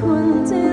คนที่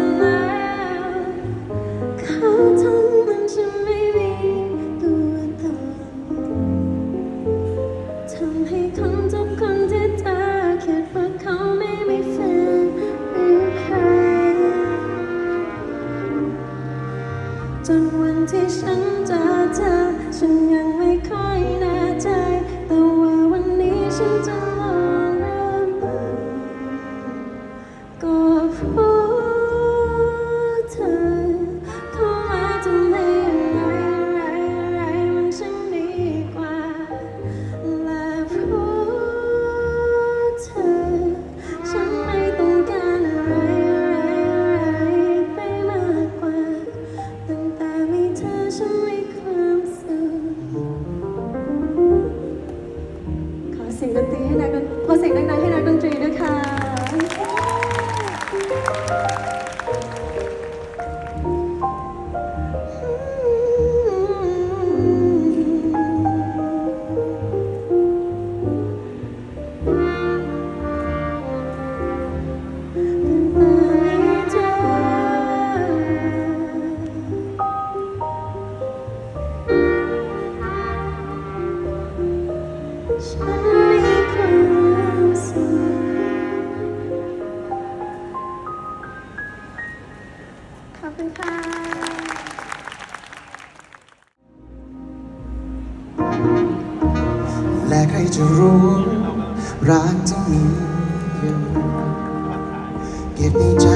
และใครจะรู้รักที่มีอยู่เก็บในใจ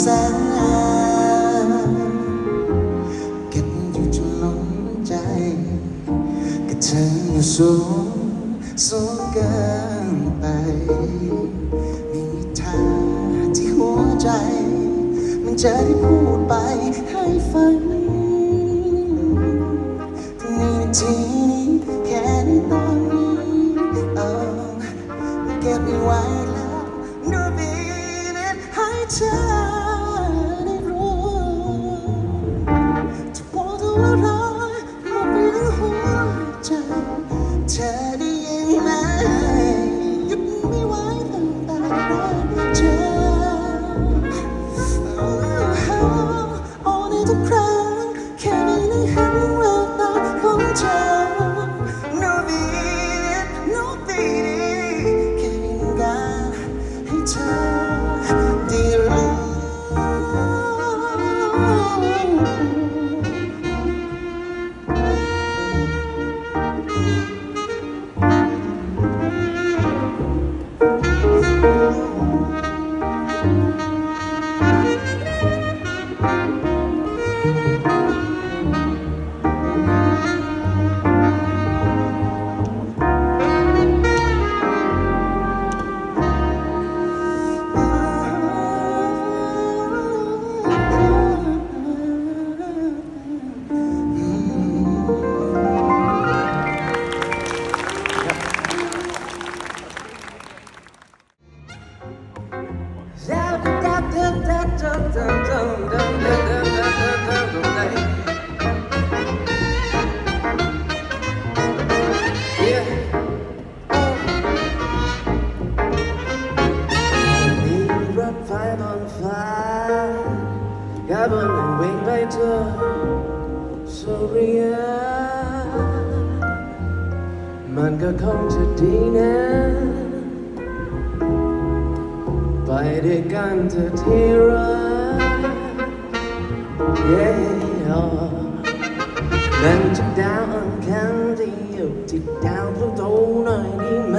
แสนนานเก็บอยู่จนล้นใจก็เธออยู่สูงสูงเกินไปไม่มีทางที่หัวใจ มันจะได้พูดไป Oh. มีรถไฟบนฟ้ากันวิ่งไปเจอสุริยมันก็คงจะดีนะ ไปด้วยกันเถอที่รัก yeah นั่นจะดาวอังคารที่อยู่ที่ดาวพลูโตหน่อยไดีไหม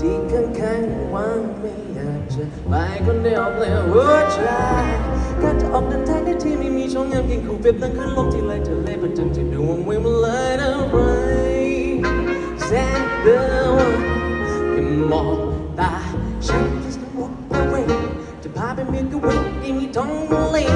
ที่ข้างๆว่างไม่อยากจะไปคนเดียวเปลี่ยวหัวใจก็จะออกเดินทางได้ที่ไม่มีช่องยังกินคู่เปรียบดังขึ้นลมที่ไหลทะเลประจันที่ดวงเวมันเลยนะไรแสนเดียวแค่มองตาฉัน just walk away จะพาไปเมียก็วิ่งอีมีท้องเลงมันไม่ย